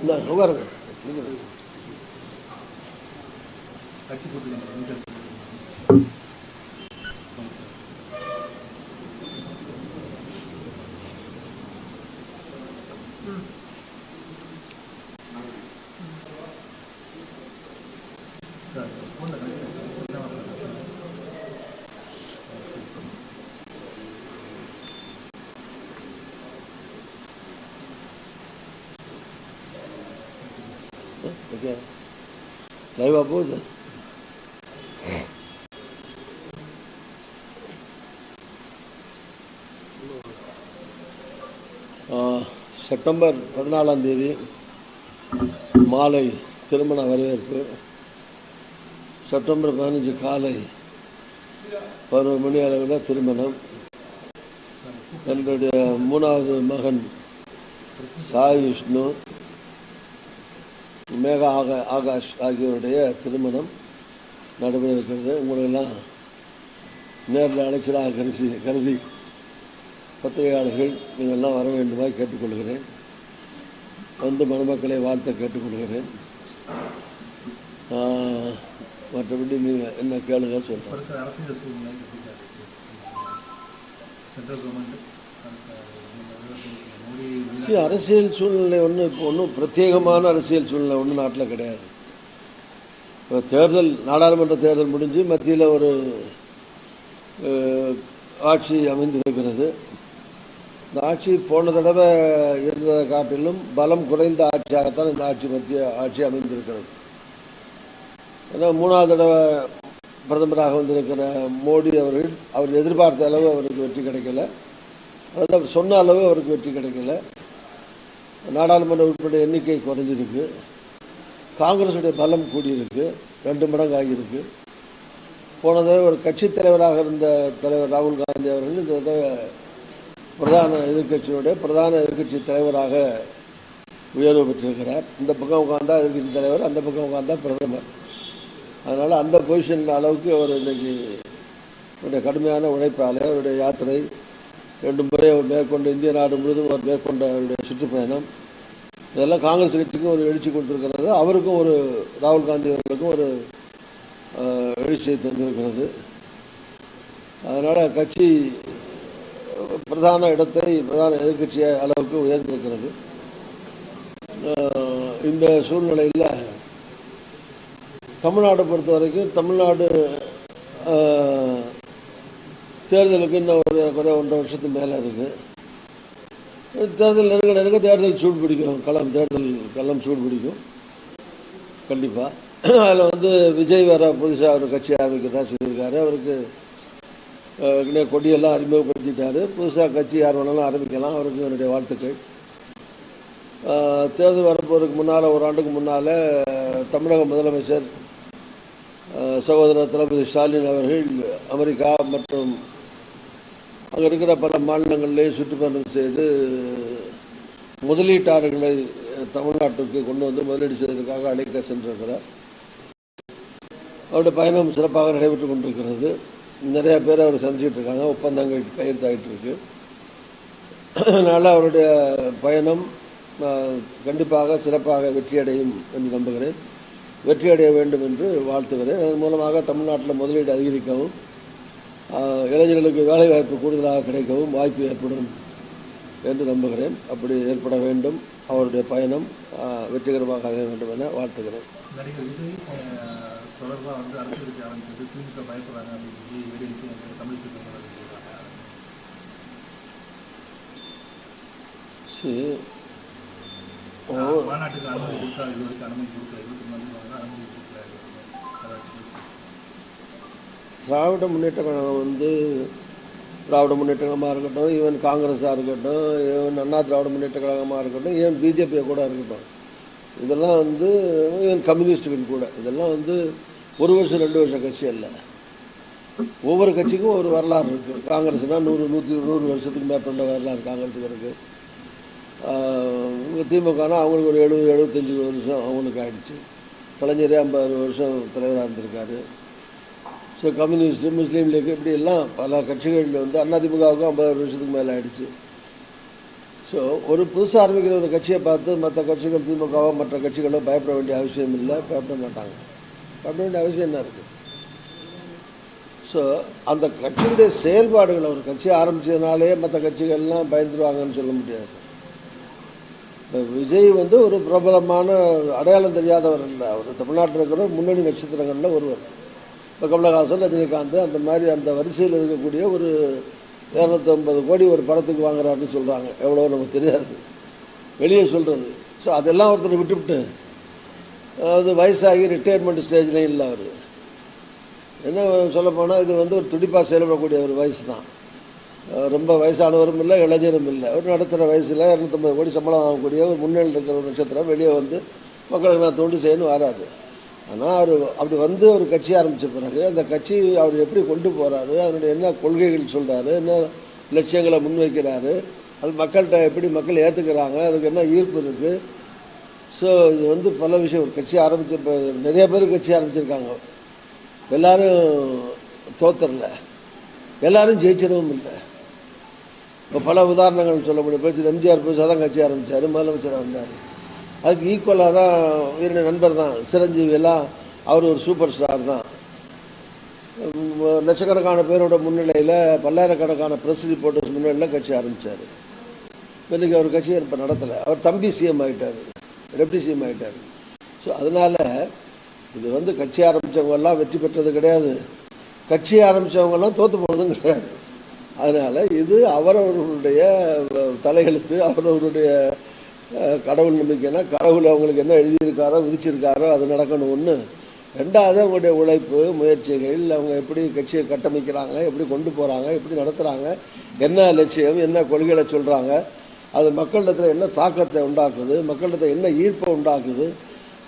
இந்த உட்காருங்க நிக்குது. கட்சி போட்டுருக்காங்க ஓகே லைவா போகுது செப்டம்பர் பதினாலாம் தேதி மாலை திருமண வரவேற்பு. செப்டம்பர் பதினஞ்சு காலை பதினோரு மணி அளவில் திருமணம். என்னுடைய மூணாவது மகன் சாய் விஷ்ணு. மேகா ஆகா ஆகாஷ் ஆகியோருடைய திருமணம் நடைபெற இருக்கிறது உங்களெல்லாம் நேரில் அழைச்சலாக கருசி கருதி பத்திரிகையாளர்கள். நீங்கள்லாம் வர வேண்டுமாய் கேட்டுக்கொள்கிறேன். வந்து மணமக்களை வாழ்த்த கேட்டுக்கொள்கிறேன். மற்றபடி நீங்கள் என்ன கேளுங்க சொல்கிறேன் அரசியல் சென்ட்ரல் கவர்மெண்ட் மோடி அரசியல் சூழ்நிலை ஒன்றும் இப்போ ஒன்றும் பிரத்யேகமான அரசியல் சூழ்நிலை ஒன்றும் நாட்டில் கிடையாது. இப்போ தேர்தல் நாடாளுமன்ற தேர்தல் முடிஞ்சு மத்தியில் ஒரு ஆட்சி அமைந்திருக்கிறது. இந்த ஆட்சி போன தடவை இருந்ததை காட்டிலும் பலம் குறைந்த ஆட்சியாகத்தான் இந்த ஆட்சி மத்திய ஆட்சி அமைந்திருக்கிறது. ஏன்னா மூணாவது தடவை பிரதமராக வந்திருக்கிற மோடி அவர்கள் அவர் எதிர்பார்த்த அளவு அவருக்கு வெற்றி கிடைக்கல. அதாவது அவர் சொன்ன அளவு அவருக்கு வெற்றி கிடைக்கல. நாடாளுமன்ற உறுப்பினர் எண்ணிக்கை குறைஞ்சிருக்கு. காங்கிரஸுடைய பலம் கூடியிருக்கு. ரெண்டு மடங்கு ஆகியிருக்கு. போன ஒரு கட்சித் தலைவராக இருந்த தலைவர் ராகுல் காந்தி அவர்கள் இந்த தடவை பிரதான எதிர்க்கட்சியுடைய பிரதான எதிர்க்கட்சி தலைவராக உயர்வு பெற்றிருக்கிறார். இந்த பக்கம் உட்கார்ந்தா எதிர்கட்சி தலைவர் அந்த பக்கம் உட்கார்ந்தா பிரதமர். அதனால் அந்த பொசிஷன் அளவுக்கு அவர் இன்றைக்கி அவருடைய கடுமையான உழைப்பால் அவருடைய யாத்திரை ரெண்டு முறை அவர் மேற்கொண்ட இந்திய நாடு முழுவதும் அவர் மேற்கொண்ட அவருடைய சுற்றுப்பயணம். இதெல்லாம் காங்கிரஸ் கட்சிக்கும் ஒரு எழுச்சி கொடுத்திருக்கிறது. அவருக்கும் ஒரு ராகுல் காந்தி அவர்களுக்கும் ஒரு எழுச்சியை தந்திருக்கிறது. அதனால் கட்சி பிரதான இடத்தை பிரதான எதிர்க்கட்சி அளவுக்கு உயர்ந்திருக்கிறது இந்த சூழ்நிலையில் தமிழ்நாடு பொறுத்த வரைக்கும் தமிழ்நாடு தேர்தலுக்கு இன்னும் ஒரு குறை ஒன்றரை வருஷத்துக்கு மேலே இருக்குது தேர்தல் நெருங்க நெருங்க தேர்தல் சூடு பிடிக்கும். களம் தேர்தல் களம் சூடு பிடிக்கும். கண்டிப்பாக அதில் வந்து விஜய் வேற புதுசாக ஒரு கட்சி ஆரம்பிக்கிறதா சொல்லியிருக்காரு. அவருக்கு ஏற்கனவே கொடியெல்லாம் அறிமுகப்படுத்திட்டாரு. புதுசாக கட்சி யார் வேணாலும் ஆரம்பிக்கலாம். அவருக்கு என்னுடைய வாழ்த்துக்கள். தேர்தல் வரப்போறதுக்கு முன்னால் ஒரு ஆண்டுக்கு முன்னால் தமிழக முதலமைச்சர் சகோதரர் தளபதி ஸ்டாலின் அவர்கள் அமெரிக்கா மற்றும் அங்கே இருக்கிற பல மாநிலங்களிலே சுற்றுப்பயணம் செய்து முதலீட்டாளர்களை தமிழ்நாட்டுக்கு கொண்டு வந்து முதலீடு செய்வதற்காக அழைக்க சென்றிருக்கிறார். அவருடைய பயணம் சிறப்பாக நடைபெற்று கொண்டிருக்கிறது. நிறைய பேர் அவர் சந்திச்சிட்டு இருக்காங்க. ஒப்பந்தங்கள் கையெழுத்தாகிட்டு இருக்கு அதனால் அவருடைய பயணம் கண்டிப்பாக சிறப்பாக வெற்றியடையும் என்று நம்புகிறேன். வெற்றியடைய வேண்டும் என்று வாழ்த்துகிறேன். அதன் மூலமாக தமிழ்நாட்டில் முதலீடு அதிகரிக்கவும் இளைஞர்களுக்கு வேலைவாய்ப்பு கூடுதலாக கிடைக்கவும் வாய்ப்பு ஏற்படும் என்று நம்புகிறேன். அப்படி ஏற்பட வேண்டும். அவருடைய பயணம் வெற்றிகரமாக ஆக வேண்டும் என வாழ்த்துகிறேன். மாநாட்டுக்கு அனுமதி கொடுத்தா இது வரைக்கும் அனுமதி மூணு வந்து அனுமதி திராவிட முன்னேற்ற கழகம் வந்து திராவிட முன்னேற்ற கழகமாக இருக்கட்டும் ஈவன் காங்கிரஸாக இருக்கட்டும் ஈவன் அண்ணா திராவிட முன்னேற்ற கழகமாக இருக்கட்டும் ஈவன் பிஜேபியை கூட இருக்கட்டும். இதெல்லாம் வந்து ஈவன் கம்யூனிஸ்டுகள் கூட. இதெல்லாம் வந்து ஒரு வருஷம் ரெண்டு வருஷம் கட்சி அல்ல. ஒவ்வொரு கட்சிக்கும் ஒரு வரலாறு இருக்குது காங்கிரஸ்னால் நூறு நூற்றி நூறு வருஷத்துக்கு மேற்பட்ட வரலாறு காங்கிரஸுக்கு இருக்குது திமுகனா அவங்களுக்கு ஒரு எழுபது எழுபத்தஞ்சி வருஷம் அவங்களுக்கு ஆயிடுச்சு. கலைஞரே ஐம்பது வருஷம் தலைவராக இருந்திருக்காரு. ஸோ கம்யூனிஸ்ட் முஸ்லீம் லீக் இப்படி எல்லாம் பல கட்சிகளில் வந்து அதிமுகவுக்கும் ஐம்பது வருஷத்துக்கு மேலே ஆயிடுச்சு. ஸோ ஒரு புதுசாக ஆரம்பிக்கிற ஒரு கட்சியை பார்த்து மற்ற கட்சிகள் திமுகவோ மற்ற கட்சிகளோ பயப்பட வேண்டிய அவசியம் இல்லை பயப்பட மாட்டாங்க. பயப்பட வேண்டிய அவசியம் என்ன இருக்குது ஸோ அந்த கட்சியுடைய செயல்பாடுகளை ஒரு கட்சியை ஆரம்பிச்சதுனாலே மற்ற கட்சிகள்லாம் பயந்துருவாங்கன்னு சொல்ல முடியாது. இப்போ விஜய் வந்து ஒரு பிரபலமான அடையாளம் தெரியாதவர் இல்லை. அவர் தமிழ்நாட்டில் இருக்கிற முன்னணி நட்சத்திரங்களில் ஒருவர். இப்போ கமலஹாசன் ரஜினிகாந்த் அந்த மாதிரி அந்த வரிசையில் இருக்கக்கூடிய ஒரு இரநூத்தம்பது கோடி ஒரு படத்துக்கு வாங்குறாருன்னு சொல்கிறாங்க எவ்வளோ நமக்கு தெரியாது. வெளியே சொல்கிறது ஸோ அதெல்லாம் ஒருத்தர் விட்டுவிட்டு அது வயசாகி ரிட்டையர்மெண்ட் ஸ்டேஜ்லேயும் இல்லை அவர். என்ன சொல்லப்போனால் இது வந்து ஒரு துடிப்பாக செயல்படக்கூடிய ஒரு வயசு தான் ரொம்ப வயசானவரும் இல்லை இளைஞரும் இல்லை. ஒரு நடுத்தர வயசில் இரநூத்தம்பது கோடி சம்பளம் வாங்கக்கூடிய ஒரு முன்னேறி இருக்கிற ஒரு நட்சத்திரம் வெளியே வந்து மக்களுக்கு நான் தொண்டு செய்யணும் வராது. ஆனால் அவர் அப்படி வந்து ஒரு கட்சி ஆரம்பித்த பிறகு அந்த கட்சி அவர் எப்படி கொண்டு போகிறாரு அதனுடைய என்ன கொள்கைகள் சொல்கிறாரு என்ன லட்சியங்களை முன்வைக்கிறாரு அது மக்கள்கிட்ட எப்படி மக்கள் ஏற்றுக்கிறாங்க அதுக்கு என்ன ஈர்ப்பு இருக்குது ஸோ இது வந்து பல விஷயம். ஒரு கட்சி ஆரம்பித்த நிறைய பேர் கட்சி ஆரம்பிச்சிருக்காங்க. எல்லாரும் தோத்தரல. எல்லாரும் ஜெயிச்சிடவும் இல்லை. இப்போ பல உதாரணங்கள் சொல்ல முடியும். பேச்சு எம்ஜிஆர் புதுசாக தான் கட்சி ஆரம்பித்தார் முதலமைச்சராக வந்தார். அதுக்கு ஈக்குவலாக தான் என்னுடைய நண்பர் தான். சிரஞ்சீவி எல்லாம் அவர் ஒரு சூப்பர் ஸ்டார் தான். லட்சக்கணக்கான பேரோட முன்னிலையில் பல்லாயிரக்கணக்கான ப்ரெஸ் ரிப்போர்ட்டர்ஸ் முன்னிலையில் கட்சி ஆரம்பித்தார் இன்றைக்கி அவர் கட்சியை இப்போ நடத்தலை. அவர் தம்பி சிஎம் ஆகிட்டார் டெப்டி சிஎம் ஆகிட்டார் ஸோ அதனால் இது வந்து கட்சி ஆரம்பித்தவங்கெல்லாம் வெற்றி பெற்றது கிடையாது. கட்சி ஆரம்பித்தவங்கெல்லாம் தோற்று போனதும் கிடையாது. அதனால் இது அவரவர்களுடைய தலையெழுத்து அவரவருடைய கடவுள் நம்பிக்கைன்னா கடவுள் அவங்களுக்கு என்ன எழுதியிருக்காரோ விதிச்சிருக்காரோ அது நடக்கணும் ஒன்று ரெண்டாவது அவங்களுடைய உழைப்பு முயற்சிகள் அவங்க எப்படி கட்சியை கட்டமைக்கிறாங்க எப்படி கொண்டு போகிறாங்க எப்படி நடத்துகிறாங்க என்ன லட்சியம் என்ன கொள்கைகளை சொல்கிறாங்க அது மக்களிடத்தில் என்ன தாக்கத்தை உண்டாக்குது மக்களிடத்தில் என்ன ஈர்ப்பை உண்டாக்குது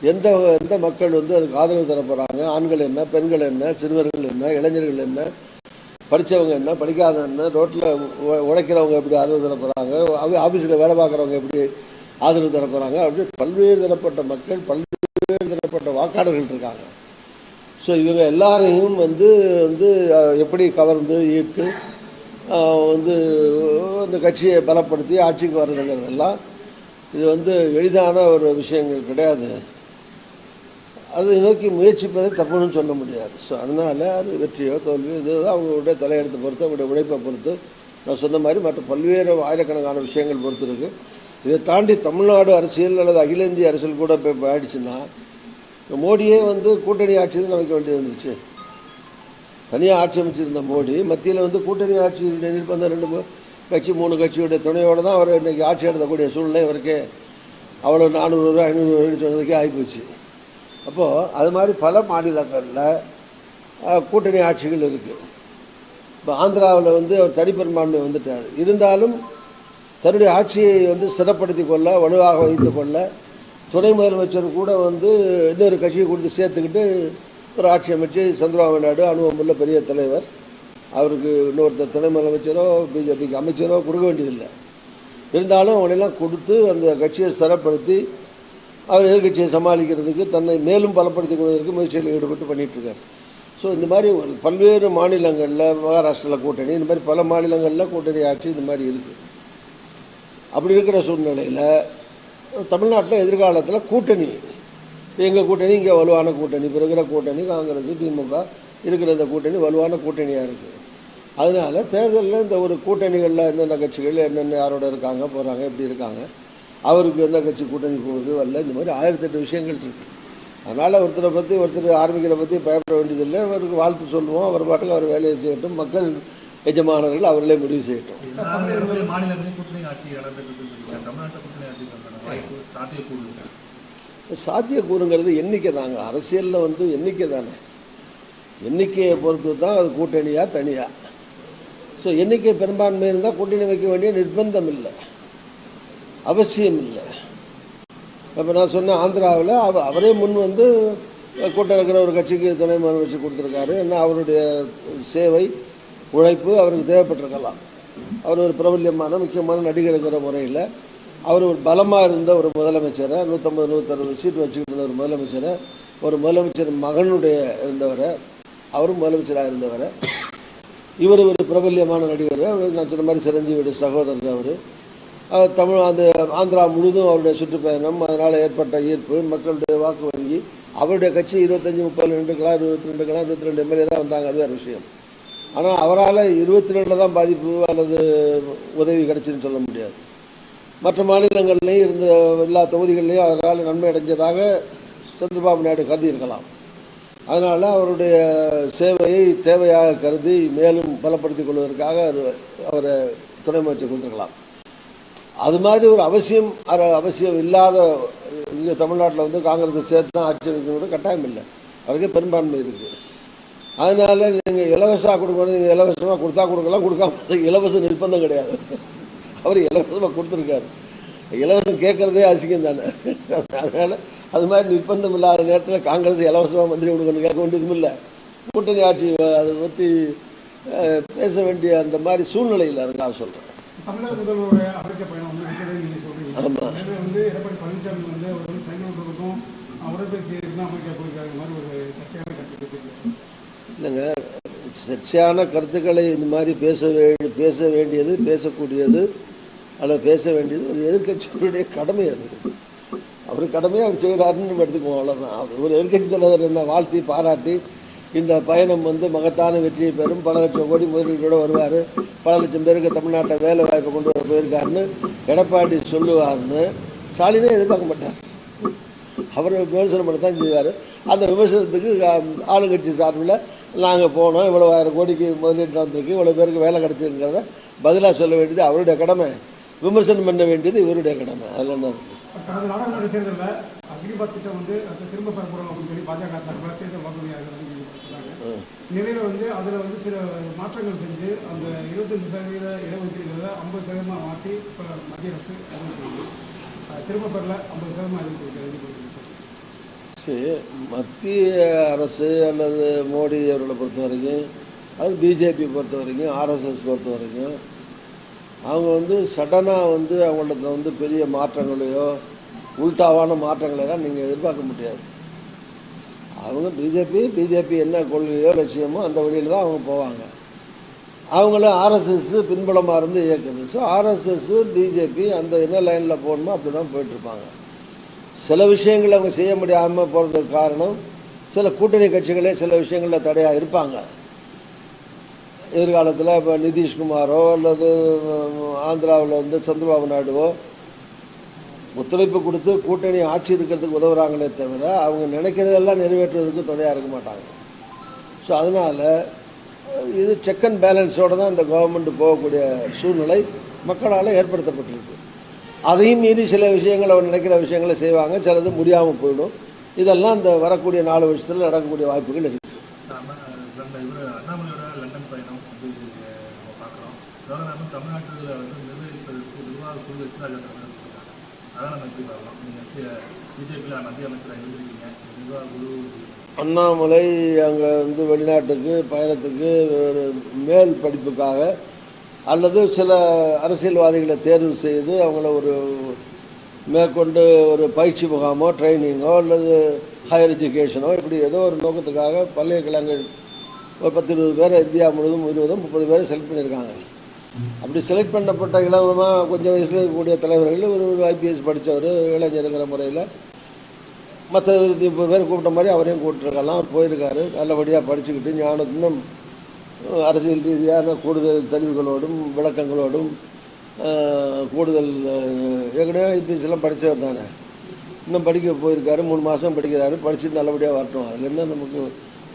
எந்த எந்த மக்கள் வந்து அதுக்கு ஆதரவு தர போகிறாங்க ஆண்கள் என்ன பெண்கள் என்ன சிறுவர்கள் என்ன இளைஞர்கள் என்ன படித்தவங்க என்ன படிக்காதவங்க என்ன ரோட்டில் உழைக்கிறவங்க எப்படி ஆதரவு தர போகிறாங்க ஆஃபீஸில் வேலை பார்க்குறவங்க எப்படி ஆதரவு தரப்போகிறாங்க அப்படி பல்வேறு தரப்பட்ட மக்கள் பல்வேறு தரப்பட்ட வாக்காளர்கள் இருக்காங்க. ஸோ இவங்க எல்லாரையும் வந்து வந்து எப்படி கவர்ந்து ஈர்த்து வந்து அந்த கட்சியை பலப்படுத்தி ஆட்சிக்கு வர்றதுங்கிறதெல்லாம் இது வந்து எளிதான ஒரு விஷயங்கள் கிடையாது. அதை நோக்கி முயற்சிப்பதை தப்புன்னு சொல்ல முடியாது. ஸோ அதனால் அது வெற்றியோ தோல்வியோ இது அவங்களுடைய தலையெடுத்து பொறுத்து அவங்களுடைய உழைப்பை பொறுத்து நான் சொன்ன மாதிரி மற்ற பல்வேறு ஆயிரக்கணக்கான விஷயங்கள் பொறுத்து இருக்குது இதை தாண்டி தமிழ்நாடு அரசியல் அல்லது அகில இந்திய அரசியல் கூட இப்போ ஆயிடுச்சுன்னா மோடியே வந்து கூட்டணி ஆட்சி தான் அமைக்க வேண்டியது இருந்துச்சு தனியாக ஆட்சி அமைச்சிருந்த மோடி மத்தியில் வந்து கூட்டணி ஆட்சி நிர்பந்தம் ரெண்டு கட்சி மூணு கட்சியுடைய துணையோடு தான் அவர் இன்றைக்கி ஆட்சி நடத்தக்கூடிய சூழ்நிலை அவருக்கு அவ்வளோ நானூறு ரூபா ஐநூறு ரூபாய்க்கு சொன்னதுக்கே ஆகிப்போச்சு. அப்போது அது மாதிரி பல மாநிலங்களில் கூட்டணி ஆட்சிகள் இருக்குது இப்போ ஆந்திராவில் வந்து அவர் தனிப்பெரும்பான்மை வந்துட்டார். இருந்தாலும் தன்னுடைய ஆட்சியை வந்து சிறப்படுத்தி கொள்ள வலுவாக வைத்து கொள்ள துணை முதலமைச்சர் கூட வந்து இன்னொரு கட்சியை கொடுத்து சேர்த்துக்கிட்டு ஒரு ஆட்சி அமைச்சு சந்திரபாபு நாயுடு அனுபவமுள்ள பெரிய தலைவர். அவருக்கு இன்னொருத்தர் துணை முதலமைச்சரோ பிஜேபிக்கு அமைச்சரோ கொடுக்க வேண்டியதில்லை. இருந்தாலும் அவனெல்லாம் கொடுத்து அந்த கட்சியை சிறப்படுத்தி அவர் எதிர்கட்சியை சமாளிக்கிறதுக்கு தன்னை மேலும் பலப்படுத்திக் கொள்வதற்கு முயற்சியில் ஈடுபட்டு பண்ணிகிட்ருக்கார் ஸோ இந்த மாதிரி ஒரு பல்வேறு மாநிலங்களில் மகாராஷ்டிராவில் கூட்டணி இந்த மாதிரி பல மாநிலங்களில் கூட்டணி ஆட்சி இந்த மாதிரி இருக்குது அப்படி இருக்கிற சூழ்நிலையில் தமிழ்நாட்டில் எதிர்காலத்தில் கூட்டணி எங்கள் கூட்டணி இங்கே வலுவான கூட்டணி இப்போ இருக்கிற கூட்டணி காங்கிரஸ் திமுக இருக்கிற இந்த கூட்டணி வலுவான கூட்டணியாக இருக்குது அதனால தேர்தலில் இந்த ஒரு கூட்டணிகளில் என்னென்ன கட்சிகள் என்னென்ன யாரோட இருக்காங்க போகிறாங்க எப்படி இருக்காங்க அவருக்கு எந்த கட்சி கூட்டணி போகுது வரல இந்த மாதிரி ஆயிரத்தெட்டு விஷயங்கள் இருக்குது அதனால் ஒருத்தரை பற்றி ஒருத்தர் ஆரம்பிக்கிற பற்றி பயப்பட வேண்டியதில்லை. அவருக்கு வாழ்த்து சொல்லுவோம் அவர் பாட்டுக்கு அவர் வேலையை செய்யட்டும். மக்கள் எஜமானர்கள் அவர்களே முடிவு செய்யட்டும். சாத்தியக்கூறுங்கிறது எண்ணிக்கை தாங்க. அரசியலில் வந்து எண்ணிக்கை தானே. எண்ணிக்கையை பொறுத்து தான் அது கூட்டணியா தனியா? ஸோ எண்ணிக்கை பெரும்பான்மை இருந்தால் கூட்டணி வைக்க வேண்டிய நிர்பந்தம் இல்லை. அவசியம் இல்லை. இப்போ நான் சொன்ன ஆந்திராவில் அவ அவரே முன் வந்து கூட்டம் இருக்கிற ஒரு கட்சிக்கு துணை முதலமைச்சர் கொடுத்துருக்காரு. என்ன அவருடைய சேவை உழைப்பு அவருக்கு தேவைப்பட்டிருக்கலாம். அவர் ஒரு பிரபல்யமான முக்கியமான நடிகருங்கிற முறையில் அவர் ஒரு பலமாக இருந்த ஒரு முதலமைச்சரை நூற்றம்பது நூற்றறுபது சீட் வச்சுக்கிட்டு இருந்த ஒரு முதலமைச்சரை ஒரு முதலமைச்சர் மகனுடைய இருந்தவரை அவரும் முதலமைச்சராக இருந்தவரை இவர் ஒரு பிரபல்யமான நடிகர் நான் சொன்ன மாதிரி சிரஞ்சீவியுடைய சகோதரர் அவர். தமிழ் அந்த ஆந்திரா முழுதும் அவருடைய சுற்றுப்பயணம் அதனால் ஏற்பட்ட ஈர்ப்பு மக்களுடைய வாக்கு வங்கி அவருடைய கட்சி இருபத்தஞ்சி முப்பது ரெண்டுக்கெல்லாம் இருபத்தி ரெண்டுக்கெல்லாம் இருபத்தி ரெண்டு எம்எல்ஏ தான் வந்தாங்க. அது வேறு விஷயம். ஆனால் அவரால் இருபத்தி ரெண்டில் தான் பாதிப்பு அல்லது உதவி கிடைச்சுன்னு சொல்ல முடியாது. மற்ற மாநிலங்கள்லேயும் இருந்த எல்லா தொகுதிகள்லையும் அவரால் நன்மை அடைஞ்சதாக சந்திரபாபு நாயுடு கருதியிருக்கலாம். அதனால் அவருடைய சேவையை தேவையாக கருதி மேலும் பலப்படுத்திக் கொள்வதற்காக அவர் அவரை துணை அமைச்சர் கொடுத்துருக்கலாம். அது மாதிரி ஒரு அவசியம் அவசியம் இல்லாத இங்கே தமிழ்நாட்டில் வந்து காங்கிரஸை சேர்த்து தான் ஆட்சி அமைக்கணும் கட்டாயம் இல்லை. அவருக்கே பெரும்பான்மை இருக்குது அதனால இலவசமாக கொடுக்கணும் நீங்கள் இலவசமாக கொடுத்தா கொடுக்கலாம் கொடுக்காம இலவச நிர்பந்தம் கிடையாது. அவர் இலவசமாக கொடுத்துருக்காரு. இலவசம் கேட்குறதே அசிங்கம் தானே. அதனால் அது மாதிரி நிர்பந்தம் இல்லாத நேரத்தில் காங்கிரஸ் இலவசமாக மந்திரி கொடுக்கணும் கேட்க வேண்டியதும் இல்லை. கூட்டணி ஆட்சி அதை பற்றி பேச வேண்டிய அந்த மாதிரி சூழ்நிலை இல்லை அதுக்காக சொல்கிறேன் தமிழக முதல்வருடைய அமெரிக்க பயணம் வந்து இருக்கிறது நீங்க சொல்றீங்க. ஆமா. எனவே வந்து எடப்பாடி பழனிசாமி வந்து அவர் வந்து சைக்கிள் உடற்பயிற்சி தான் அமெரிக்கா போயிருக்காரு இந்த மாதிரி ஒரு சர்ச்சையான கருத்து பேசியிருக்காரு. இல்லைங்க சர்ச்சையான கருத்துக்களை இந்த மாதிரி பேச வேண்டி பேச வேண்டியது பேசக்கூடியது அல்லது பேச வேண்டியது ஒரு எதிர்கட்சிகளுடைய கடமை அது. அவர் கடமையை அவர் செய்கிறாருன்னு நம்ம எடுத்துக்குவோம் அவ்வளோதான் அவர் ஒரு எதிர்க்கட்சி தலைவர் என்ன வாழ்த்தி பாராட்டி இந்த பயணம் வந்து மகத்தான வெற்றியை பெறும். பல லட்சம் கோடி முதலீட்டோட வருவார். பல லட்சம் பேருக்கு தமிழ்நாட்டை வேலை வாய்ப்பை கொண்டு வர போயிருக்காருன்னு எடப்பாடி சொல்லுவார்னு ஸ்டாலினே எதிர்பார்க்க மாட்டார். அவர் விமர்சனம் பண்ண தான் செய்வார். அந்த விமர்சனத்துக்கு ஆளுங்கட்சி சார்பில் நாங்கள் போனோம் இவ்வளோ ஆயிரம் கோடிக்கு முதலீட்டு வந்திருக்கு இவ்வளோ பேருக்கு வேலை கிடைச்சிருக்கிறத பதிலாக சொல்ல வேண்டியது அவருடைய கடமை. விமர்சனம் பண்ண வேண்டியது இவருடைய கடமை. அதில் என்ன இருக்கு? கடந்த நாடாளுமன்ற தேர்தலில் அக்னிபாத் திட்டம் வந்து அதை திரும்ப பெற போறோம் அப்படின்னு சொல்லி பாஜக சார்பில் தேர்தல் வாக்குறுதியாக சொல்றாங்க வந்து அதில் வந்து சில மாற்றங்கள் செஞ்சு அந்த இருபத்தஞ்சு சதவீத இடஒதுக்கீடுல ஐம்பது சதவீதமா மாற்றி இப்போ மத்திய அரசு திரும்ப பெறல ஐம்பது சதவீதம் அறிவிச்சிருக்கு. சரி மத்திய அரசு அல்லது மோடி அவர்களை பொறுத்த வரைக்கும் அது பிஜேபி பொறுத்த வரைக்கும் ஆர்எஸ்எஸ் பொறுத்த வரைக்கும் அவங்க வந்து சடனாக வந்து அவங்கள்ட்ட வந்து பெரிய மாற்றங்களையோ உல்டாவான மாற்றங்களையெல்லாம் நீங்கள் எதிர்பார்க்க முடியாது. அவங்க பிஜேபி பிஜேபி என்ன கொள்கையோ லட்சியமோ அந்த வழியில் தான் அவங்க போவாங்க. அவங்கள ஆர்எஸ்எஸ் பின்புலமாக இருந்து இயக்குது. ஸோ ஆர்எஸ்எஸ் பிஜேபி அந்த என்ன லைனில் போகணுமோ அப்படி தான் போயிட்டுருப்பாங்க சில விஷயங்கள் அவங்க செய்ய முடியாமல் போகிறதுக்கு காரணம் சில கூட்டணி கட்சிகளே சில விஷயங்களில் தடையாக இருப்பாங்க. எதிர்காலத்தில் இப்போ நிதிஷ்குமாரோ அல்லது ஆந்திராவில் வந்து சந்திரபாபு நாயுடுவோ ஒத்துழைப்பு கொடுத்து கூட்டணி ஆட்சி இருக்கிறதுக்கு உதவுறாங்களே தவிர அவங்க நினைக்கிறதெல்லாம் நிறைவேற்றுவதற்கு துணையாக இருக்க மாட்டாங்க. ஸோ அதனால் இது செக் அண்ட் பேலன்ஸோடு தான் இந்த கவர்மெண்ட் போகக்கூடிய சூழ்நிலை மக்களால் ஏற்படுத்தப்பட்டிருக்கு. அதையும் மீறி சில விஷயங்கள் அவர் நினைக்கிற விஷயங்களை செய்வாங்க. சிலது முடியாமல் போயிடும். இதெல்லாம் இந்த வரக்கூடிய நாலு வருஷத்தில் நடக்கக்கூடிய வாய்ப்புகள் குழு அண்ணாமலை அங்கே வந்து வெளிநாட்டுக்கு பயணத்துக்கு ஒரு மேல் படிப்புக்காக அல்லது சில அரசியல்வாதிகளை தேர்வு செய்து அவங்கள ஒரு மேற்கொண்டு ஒரு பயிற்சி முகாமோ ட்ரைனிங்கோ அல்லது ஹையர் எஜுகேஷனோ இப்படி ஏதோ ஒரு நோக்கத்துக்காக பல்கலைக்கழகங்கள் ஒரு பத்து இருபது பேரை இந்தியா முழுவதும் இருபதும் முப்பது பேரை செலக்ட் பண்ணியிருக்காங்க. அப்படி செலக்ட் பண்ணப்பட்ட இளவமாக கொஞ்சம் வயசில் இருக்கக்கூடிய தலைவர்கள் ஒரு ஒரு ஐபிஎஸ் படித்தவர் இளைஞருங்கிற முறையில் மற்ற இருபத்தி முப்பது பேர் கூப்பிட்ட மாதிரி அவரையும் கூப்பிட்டுருக்கலாம் அவர் போயிருக்காரு நல்லபடியாக படிச்சுக்கிட்டு ஞானம் இன்னும் அரசியல் ரீதியான கூடுதல் தெளிவுகளோடும் விளக்கங்களோடும் கூடுதல் ஏற்கனவே ஐபிஎஸ்லாம் படித்தவர் தானே. இன்னும் படிக்க போயிருக்காரு மூணு மாதம் படிக்கிறாரு படிச்சுட்டு நல்லபடியாக வரட்டும். அதில் என்ன நமக்கு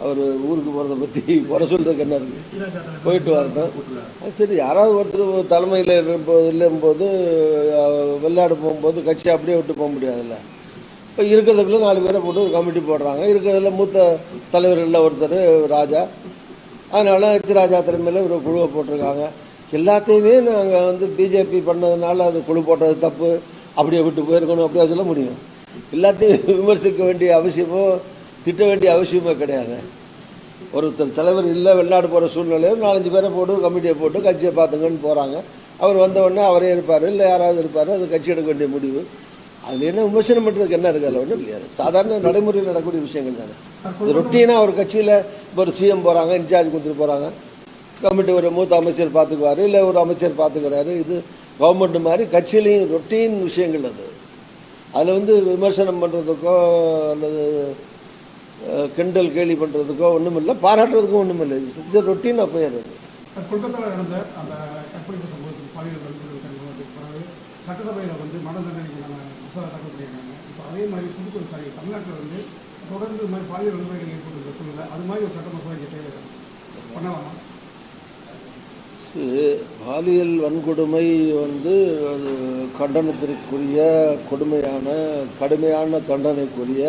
அவர் ஊருக்கு போகிறத பற்றி குறை சொல்கிறதுக்கு என்ன இருக்குது போயிட்டு வரட்டும். சரி யாராவது ஒருத்தர் தலைமையில் இருக்கும்போது இல்லும்போது வெளிநாடு போகும்போது கட்சி அப்படியே விட்டு போக முடியாதுல்ல. இப்போ இருக்கிறதுக்குள்ளே நாலு பேரை போட்டு ஒரு கமிட்டி போடுறாங்க. இருக்கிறதுல மூத்த தலைவர்களில் ஒருத்தர் ராஜா. அதனால எச் ராஜா தலைமையில் ஒரு குழுவை போட்டிருக்காங்க. எல்லாத்தையுமே நாங்கள் வந்து பிஜேபி பண்ணதுனால அது குழு போட்டது தப்பு. அப்படியே விட்டு போயிருக்கணும் அப்படியே சொல்ல முடியும். எல்லாத்தையும் விமர்சிக்க வேண்டிய அவசியமோ திட்ட வேண்டிய அவசியமோ கிடையாது. ஒருத்தர் தலைவர் இல்லை வெளிநாடு போகிற சூழ்நிலையில் நாலஞ்சு பேரை போட்டு கமிட்டியை போட்டு கட்சியை பார்த்துங்கன்னு போகிறாங்க அவர் வந்த உடனே அவரே இருப்பார் இல்லை யாராவது இருப்பார் அது கட்சி எடுக்க வேண்டிய முடிவு. அதில் என்ன விமர்சனம் பண்ணுறதுக்கு என்ன இருக்குது அதில் ஒன்றும் இல்லையா? சாதாரண நடைமுறையில் நடக்கக்கூடிய விஷயங்கள் தானே. இது ரொட்டீனாக ஒரு கட்சியில் இப்போ ஒரு சிஎம் போகிறாங்க இன்சார்ஜ் கொடுத்துட்டு போகிறாங்க கமிட்டி ஒரு மூத்த அமைச்சர் பார்த்துக்குவாரு இல்லை ஒரு அமைச்சர் பார்த்துக்கிறாரு இது கவர்மெண்ட் மாதிரி கட்சியிலையும் ரொட்டீன் விஷயங்கள் அது. அதில் வந்து விமர்சனம் பண்ணுறதுக்கோ அல்லது கிண்டல் கேலி பண்ணுறதுக்கோ ஒன்றும் இல்லை பாராட்டுறதுக்கும் ஒன்றும் இல்லை. இது ரொட்டீன் அஃபையர் அது. கொல்கத்தாவில் நடந்த அந்த கற்பழிப்பு பாலியல் சட்டசபையில் வந்து மன தண்டனைக்கான மசோதா தாக்கல் பண்ணியிருக்காங்க இப்போ அதே மாதிரி புதுக்கோட்டை சாரி தமிழ்நாட்டில் வந்து தொடர்ந்து இது மாதிரி பாலியல் வன்முறைகள் ஏற்பட்டு சூழ்நிலை அது மாதிரி ஒரு சட்ட மசோதா இங்கே தேவைப்படும் பண்ணலாமா? பாலியல் வன்கொடுமை வந்து அது கண்டனத்திற்குரிய கொடுமையான கடுமையான தண்டனைக்குரிய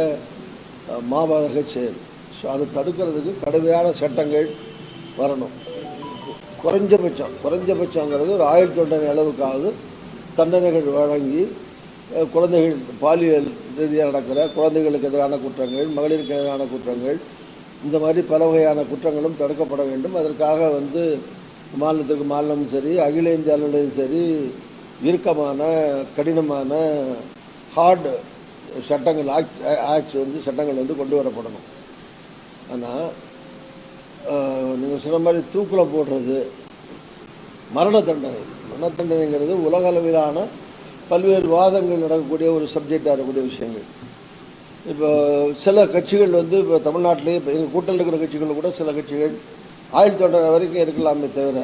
மாபாதக செயல். ஸோ அதை தடுக்கிறதுக்கு கடுமையான சட்டங்கள் வரணும். குறைஞ்சபட்சம் குறைஞ்சபட்சங்கிறது ஒரு ஆயுள் தண்டனை அளவுக்காவது தண்டனைகள் வழங்கி குழந்தைகள் பாலியல் ரீதியாக நடக்கிற குழந்தைகளுக்கு எதிரான குற்றங்கள் மகளிருக்கு எதிரான குற்றங்கள் இந்த மாதிரி பல வகையான குற்றங்களும் தடுக்கப்பட வேண்டும். அதற்காக வந்து மாநிலத்திற்கு மாநிலமும் சரி அகில இந்திய அளவிலும் சரி இறுக்கமான கடினமான ஹார்டு சட்டங்கள் ஆக்ட் ஆக்ட்ஸ் வந்து சட்டங்கள் வந்து கொண்டு வரப்படணும். ஆனால் நீங்கள் சொன்ன மாதிரி தூக்கில் போடுறது மரண தண்டனை. மரண தண்டனைங்கிறது உலக அளவிலான பல்வேறு வாதங்கள் நடக்கக்கூடிய ஒரு சப்ஜெக்டாக இருக்கக்கூடிய விஷயங்கள். இப்போ சில கட்சிகள் வந்து இப்போ தமிழ்நாட்டிலேயே இப்போ எங்கள் கூட்டத்தில் இருக்கிற கட்சிகள் கூட சில கட்சிகள் ஆயுள் தண்டனை வரைக்கும் இருக்கலாமே தவிர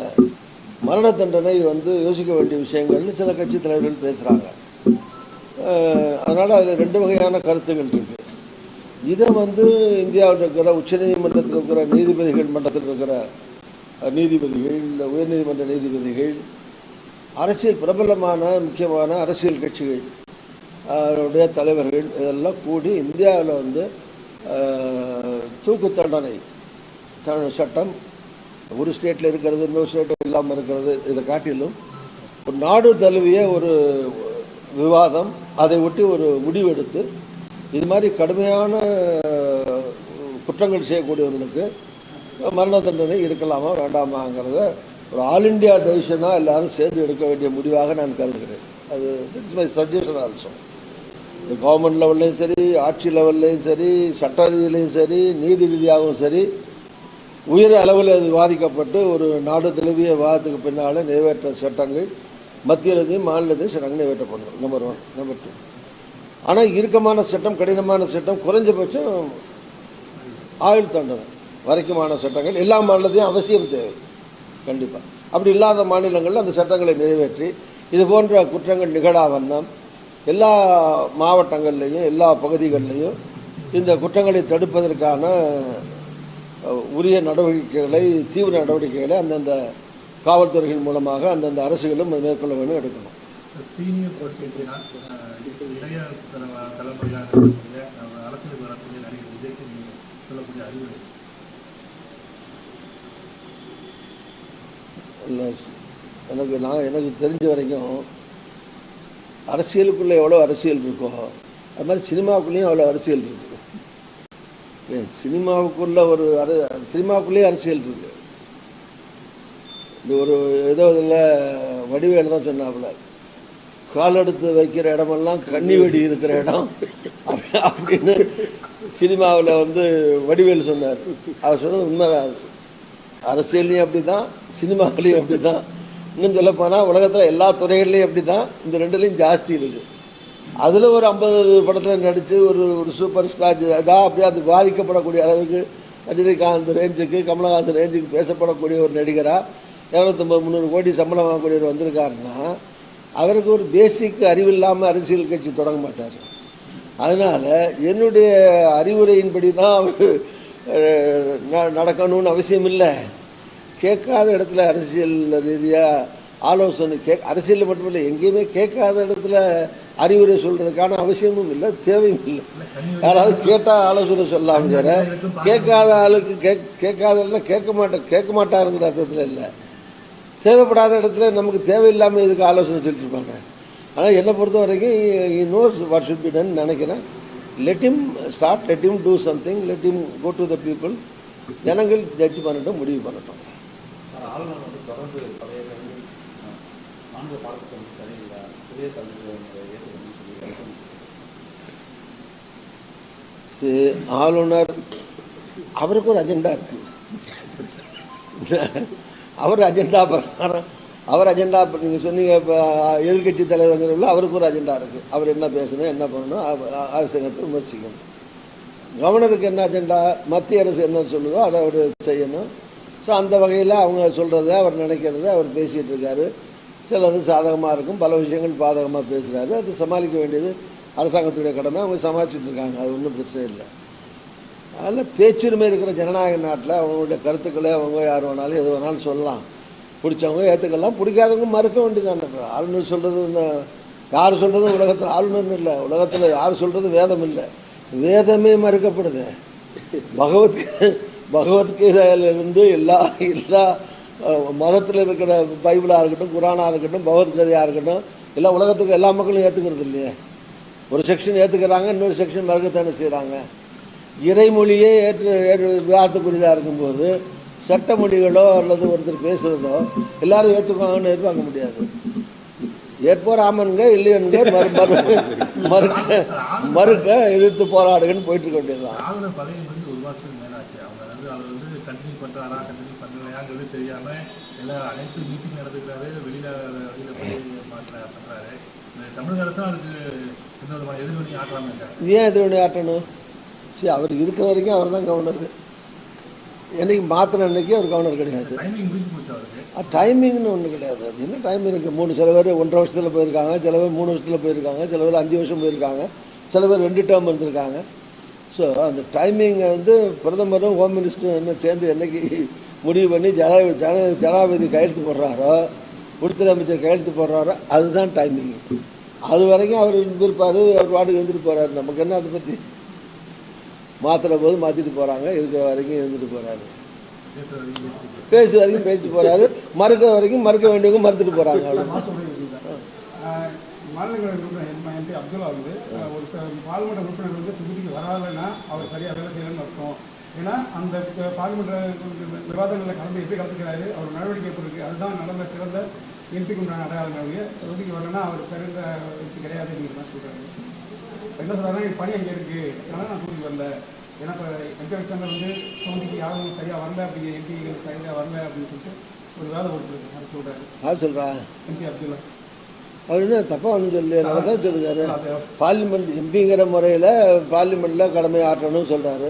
மரண தண்டனை வந்து யோசிக்க வேண்டிய விஷயங்கள்னு சில கட்சி தலைவர்கள் பேசுகிறாங்க அதனால் அதில் ரெண்டு வகையான கருத்துகள் இருக்குது இதை வந்து இந்தியாவில் இருக்கிற உச்சநீதிமன்றத்தில் இருக்கிற நீதிபதிகள் மன்றத்தில் இருக்கிற நீதிபதிகள் இந்த உயர்நீதிமன்ற நீதிபதிகள் அரசியல் பிரபலமான முக்கியமான அரசியல் கட்சிகள் அவருடைய தலைவர்கள் இதெல்லாம் கூடி இந்தியாவில் வந்து தூக்கு தண்டனை சட்டம் ஒரு ஸ்டேட்டில் இருக்கிறது இன்னொரு ஸ்டேட்டில் இல்லாமல் இருக்கிறது இதை காட்டிலும் ஒரு நாடு தழுவிய ஒரு விவாதம் அதை ஒட்டி ஒரு முடிவெடுத்து இது மாதிரி கடுமையான குற்றங்கள் செய்யக்கூடியவர்களுக்கு மரண தண்டனை இருக்கலாமா வேண்டாமாங்கிறத ஒரு ஆல் இண்டியா டெசிஷனாக எல்லாரும் சேர்ந்து எடுக்க வேண்டிய முடிவாக நான் கருதுகிறேன். அது இட்ஸ் மை சஜஷன் ஆல்சோ இந்த கவர்மெண்ட் லெவல்லையும் சரி ஆட்சி லெவல்லையும் சரி சட்ட ரீதியிலையும் சரி நீதி ரீதியாகவும் சரி உயர் அளவில் அது பாதிக்கப்பட்டு ஒரு நாடு தழுவிய வாதத்துக்கு பின்னால் நிறைவேற்ற சட்டங்கள் மத்தியிலத்தையும் மாநிலத்தையும் சட்டங்கள் நிறைவேற்றப்படணும். நம்பர் ஒன் நம்பர் டூ ஆனால் இறுக்கமான சட்டம் கடினமான சட்டம் குறைஞ்சபட்சம் ஆயுள் தண்டனை வரைக்குமான சட்டங்கள் எல்லா மாநிலத்தையும் அவசியம் தேவை. கண்டிப்பாக அப்படி இல்லாத மாநிலங்களில் அந்த சட்டங்களை நிறைவேற்றி இது போன்ற குற்றங்கள் நிகழா எல்லா மாவட்டங்கள்லையும் எல்லா பகுதிகளிலையும் இந்த குற்றங்களை தடுப்பதற்கான உரிய நடவடிக்கைகளை தீவிர நடவடிக்கைகளை அந்தந்த காவல்துறைகள் மூலமாக அந்தந்த அரசுகளும் மேற்கொள்ள வேண்டும் எடுக்கணும். சீனியர் பர்சன்டேஜா இளைய தல- தலைமுறையாக இருக்கக்கூடிய நம்ம அரசியலுக்கு வரக்கூடிய நடிகர் விஜய்க்கு நீங்கள் சொல்லக்கூடிய அறிவுரை இல்லை. எனக்கு நான் எனக்கு தெரிஞ்ச வரைக்கும் அரசியலுக்குள்ளே எவ்வளோ அரசியல் இருக்கோ அது மாதிரி சினிமாவுக்குள்ளேயும் அவ்வளோ அரசியல் இருக்கு. சினிமாவுக்குள்ள ஒரு அர சினிமாவுக்குள்ளேயே அரசியல் இருக்கு. இது ஒரு ஏதோ இதில் வடிவேல் தான் சொன்னாப்புல. கால் எடுத்து வைக்கிற இடமெல்லாம் கண்ணி வெடி இருக்கிற இடம். அப்படின்னு சினிமாவில் வந்து வடிவேல் சொன்னார். அவர் சொன்னது உண்மைதான் அது. அரசியல்லையும் அப்படி தான் சினிமாவிலையும் அப்படி தான் இன்னும் சொல்ல போனால் உலகத்தில் எல்லா துறைகள்லையும் அப்படி தான் இந்த ரெண்டுலேயும் ஜாஸ்தி இருக்குது. அதில் ஒரு ஐம்பது படத்தில் நடித்து ஒரு ஒரு சூப்பர் ஸ்டார் அப்படியே அது பாதிக்கப்படக்கூடிய அளவுக்கு ரஜினிகாந்த் ரேஞ்சுக்கு கமலஹாசன் ரேஞ்சுக்கு பேசப்படக்கூடிய ஒரு நடிகராக இரநூத்தம்பது முந்நூறு கோடி சம்பளம் வாங்கக்கூடியவர் வந்திருக்காருன்னா அவருக்கு ஒரு பேசிக் அறிவு இல்லாமல் அரசியல் கட்சி தொடங்க மாட்டார். அதனால் என்னுடைய அறிவுரையின்படி தான் அவர் நடக்கணும்னு அவசியம் இல்லை கேட்காத இடத்துல அரசியல் ரீதியாக ஆலோசனை கே அரசியலில் மட்டுமில்லை எங்கேயுமே கேட்காத இடத்துல அறிவுரை சொல்கிறதுக்கான அவசியமும் இல்லை தேவையும் இல்லை. யாராவது கேட்டால் ஆலோசனை சொல்லலாம் தவிர கேட்காத ஆளுக்கு கேக் கேட்காத கேட்க மாட்டேன் கேட்க மாட்டாருங்கிற அர்த்தத்தில் இல்லை. தேவைப்படாத இடத்துல நமக்கு தேவையில்லாமல் இதுக்கு ஆலோசனை சொல்லிட்டு இருப்பாங்க? ஆனால் என்னை பொறுத்த வரைக்கும் நோஸ் வாட் ஷுட் பி நினைக்கிறேன். Let him start let him do something let him go to the people ஜனங்கள் ஜட்ஜ் பண்ணட்டும் முடிவு பண்ணட்டும். ஆளுநர் அவருக்கு ஒரு அஜெண்டா இருக்கு. அவர் அஜெண்டா பிரகாரம் அவர் அஜெண்டா இப்போ நீங்கள் சொன்னீங்க இப்போ எதிர்கட்சி தலைவருங்கிறவங்கள அவருக்கு ஒரு அஜெண்டா இருக்குது அவர் என்ன பேசணும் என்ன பண்ணணும் அரசாங்கத்தை விமர்சிக்கணும். கவர்னருக்கு என்ன அஜெண்டா மத்திய அரசு என்ன சொல்லுதோ அதை அவர் செய்யணும். ஸோ அந்த வகையில் அவங்க சொல்கிறத அவர் நினைக்கிறத அவர் பேசிகிட்டு இருக்காரு. சிலது சாதகமாக இருக்கும் பல விஷயங்கள் பாதகமாக பேசுகிறாரு அது சமாளிக்க வேண்டியது அரசாங்கத்துடைய கடமை. அவங்க சமாளிச்சுட்டு இருக்காங்க அது ஒன்றும் பிரச்சனை இல்லை. அதில் பேச்சுரிமை இருக்கிற ஜனநாயக நாட்டில் அவங்களுடைய கருத்துக்களை அவங்க யார் வேணாலும் எது வேணாலும் சொல்லலாம். பிடிச்சவங்க ஏற்றுக்கலாம் பிடிக்காதவங்க மறுக்க வேண்டியதானே ஆளுநர் சொல்கிறது யார் சொல்கிறது உலகத்தில்? ஆளுநர் இல்லை. உலகத்தில் யார் சொல்கிறது வேதம் இல்லை. வேதமே மறுக்கப்படுது. பகவத்கீதை பகவத்கீதையிலிருந்து எல்லா எல்லா மதத்தில் இருக்கிற பைபிளாக இருக்கட்டும் குரானாக இருக்கட்டும் பகவத்கீதையாக இருக்கட்டும் எல்லா உலகத்துக்கு எல்லா மக்களும் ஏற்றுக்கிறது இல்லையே. ஒரு செக்ஷன் ஏற்றுக்கிறாங்க இன்னொரு செக்ஷன் மறுக்கத்தானே செய்கிறாங்க இறைமொழியே ஏற்று ஏற்று விவாதத்துக்குரியதாக இருக்கும்போது சட்ட மொழிகளோ அல்லது ஒருத்தர் பேசுகிறதோ எல்லாரும் ஏற்றுக்குவாங்கன்னு எதிர்பார்க்க முடியாது. ஏற்போர் ஆமனுங்க இல்லையனுங்க மறு மறு மறுக்க மறுக்க எதிர்த்து போராடுங்கன்னு போயிட்டு இருக்க வேண்டியதுதான் ஏன் எதிர்வினை ஆட்டணும்? சரி அவர் இருக்கிற வரைக்கும் அவர் தான் கவர்னர் என்னைக்கு மாத்திர அன்னைக்கு அவர் கவர்னர் கிடையாது. டைமிங்னு ஒன்றும் கிடையாது. அது என்ன டைமிங் இருக்குது மூணு சில பேர் ஒன்றரை வருஷத்தில் போயிருக்காங்க சில பேர் மூணு வருஷத்தில் போயிருக்காங்க சில பேர் அஞ்சு வருஷம் போயிருக்காங்க சில பேர் ரெண்டு டேர்ம் இருந்திருக்காங்க ஸோ அந்த டைமிங்கை வந்து பிரதமரும் ஹோம் மினிஸ்டரும் என்ன சேர்ந்து என்னைக்கு முடிவு பண்ணி ஜனாதிபதி ஜன ஜனாதிபதி கையெழுத்து போடுறாரோ உள்துறை அமைச்சர் கையெழுத்து போடுறாரோ அதுதான் டைமிங் அது வரைக்கும் அவர் இருந்திருப்பார் அவர் வாட்டுக்கு இருந்துட்டு போகிறாரு நமக்கு என்ன அதை பற்றி மாற்றுற போது மாற்றிட்டு போகிறாங்க இருக்கிற வரைக்கும் இருந்துட்டு போகிறாரு பேசு வரைக்கும் பேசிட்டு போறாரு. மறுக்கிற வரைக்கும் மறுக்க வேண்டியவங்க மறுத்துட்டு. ஆஹ் மாநிலங்களவை உறுப்பினர் எம் எம்பி அப்துல்லா வந்து ஒரு பார்லிமெண்ட் உறுப்பினர் வந்து தொகுதிக்கு வராதுன்னா அவர் சரியாக வேலை செய்யலன்னு அர்த்தம். ஏன்னா அந்த பார்லிமெண்ட் விவாதங்களில் கலந்து எப்படி கலந்துக்கிறாரு அவர் நடவடிக்கை இருக்கு அதுதான் நடந்த சிறந்த எம்பிக்கு உண்டான அடையாளங்களுடைய தொகுதிக்கு வரலன்னா அவர் சிறந்த எம்பி கிடையாது அப்படிங்கிற மாதிரி சொல்றாரு. என்ன என் பணி அங்கே இருக்கு. அதனால நான் தொகுதி வரல. ஏன்னா இப்போ எம்பி எலெக்ஷனில் வந்து தொகுதிக்கு யாரும் சரியாக வரல அப்படிங்கிற எம்பி சரியாக வரல அப்படின்னு சொல்லிட்டு ஒரு வேலை கொடுத்துருக்கு. அது சொல்றாரு. யார் சொல்றா? எம்பி அப்துல்லா. அவர் என்ன தப்பா ஒன்றும் சொல்லி நல்லா தான் சொல்லுறாரு பார்லிமெண்ட் எம்பிங்கிற முறையில் பார்லிமெண்ட்டில் கடமை ஆற்றணும்னு சொல்றாரு.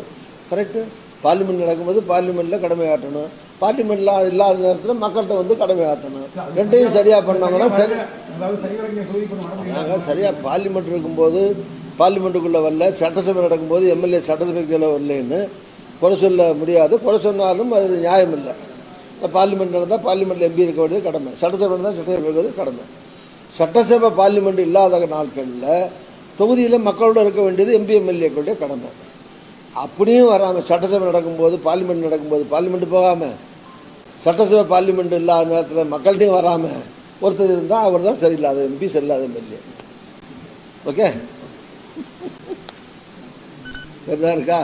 கரெக்டு பார்லிமெண்ட் நடக்கும்போது பார்லிமெண்ட்டில் கடமை ஆற்றணும். பார்லிமெண்ட்டில் இல்லாத நேரத்தில் மக்கள்கிட்ட வந்து கடமை ஆற்றணும். ரெண்டையும் சரியாக பண்ணாங்கன்னா சரி. நாங்கள் சரியாக பார்லிமெண்ட் இருக்கும்போது பார்லிமெண்ட்டுக்குள்ளே வரல சட்டசபை நடக்கும்போது எம்எல்ஏ சட்டசபைக்குள்ளே வரலன்னு குறை சொல்ல முடியாது. குறை சொன்னாலும் அது நியாயம் இல்லை. பார்லிமெண்ட் நடந்தால் பார்லிமெண்ட்டில் எம்பி இருக்க வேண்டியது கடமை. சட்டசபை நடந்தால் சட்டசபை இருக்கிறது கடமை. சட்டசபை பார்லிமெண்ட் இல்லாத நாட்களில் தொகுதியில் மக்களோட இருக்க வேண்டியது எம்பி எம்எல்ஏக்களுடைய கடமை. அப்படியும் வராமல் சட்டசபை நடக்கும்போது பார்லிமெண்ட் நடக்கும்போது பார்லிமெண்ட் போகாமல் சட்டசபை பார்லிமெண்ட் இல்லாத நேரத்தில் மக்கள்கிட்டையும் வராமல் ஒருத்தர் இருந்தால் அவர் தான் சரியில்லாத எம்பி சரியில்லாத எம்எல்ஏ. ஓகே? வேறு இருக்கா?